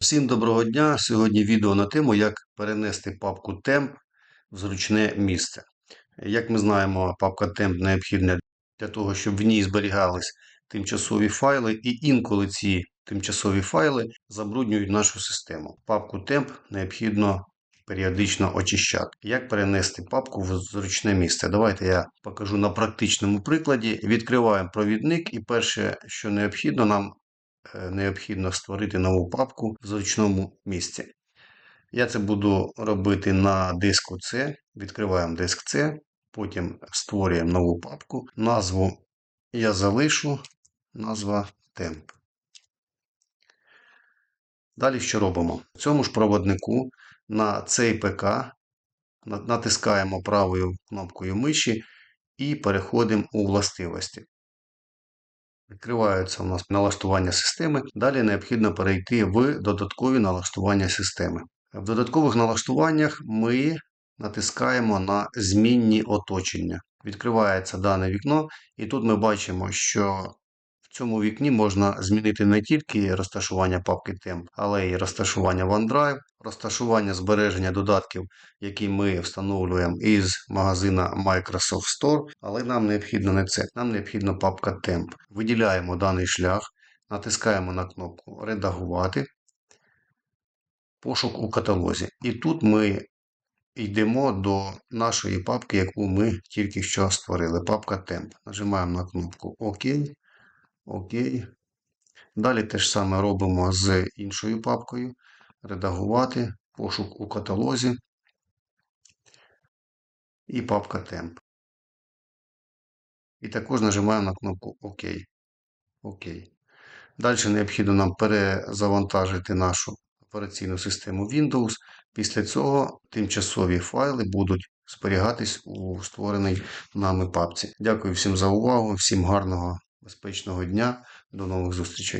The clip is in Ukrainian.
Всім доброго дня! Сьогодні відео на тему, як перенести папку темп в зручне місце. Як ми знаємо, папка темп необхідна для того, щоб в ній зберігались тимчасові файли, і інколи ці тимчасові файли забруднюють нашу систему. Папку темп необхідно періодично очищати. Як перенести папку в зручне місце? Давайте я покажу на практичному прикладі. Відкриваємо провідник, і перше, що необхідно, нам необхідно створити нову папку в зручному місці. Я це буду робити на диску C. Відкриваємо диск C, потім створюємо нову папку. Назву я залишу, назва темп. Далі що робимо? В цьому ж проводнику на цей ПК натискаємо правою кнопкою миші і переходимо у властивості. Відкриваються у нас налаштування системи. Далі необхідно перейти в додаткові налаштування системи. В додаткових налаштуваннях ми натискаємо на змінні оточення. Відкривається дане вікно, і тут ми бачимо, що в цьому вікні можна змінити не тільки розташування папки темп, але й розташування OneDrive, розташування збереження додатків, які ми встановлюємо із магазина Microsoft Store, але нам необхідно не це. Нам необхідна папка темп. Виділяємо даний шлях, натискаємо на кнопку Редагувати, пошук у каталозі. І тут ми йдемо до нашої папки, яку ми тільки що створили. Папка темп. Нажимаємо на кнопку ОК. Окей. Далі те ж саме робимо з іншою папкою. Редагувати, пошук у каталозі і папка темп. І також нажимаємо на кнопку ОК. ОК. Далі необхідно нам перезавантажити нашу операційну систему Windows. Після цього тимчасові файли будуть зберігатись у створеній нами папці. Дякую всім за увагу, всім гарного, безпечного дня. До нових зустрічей.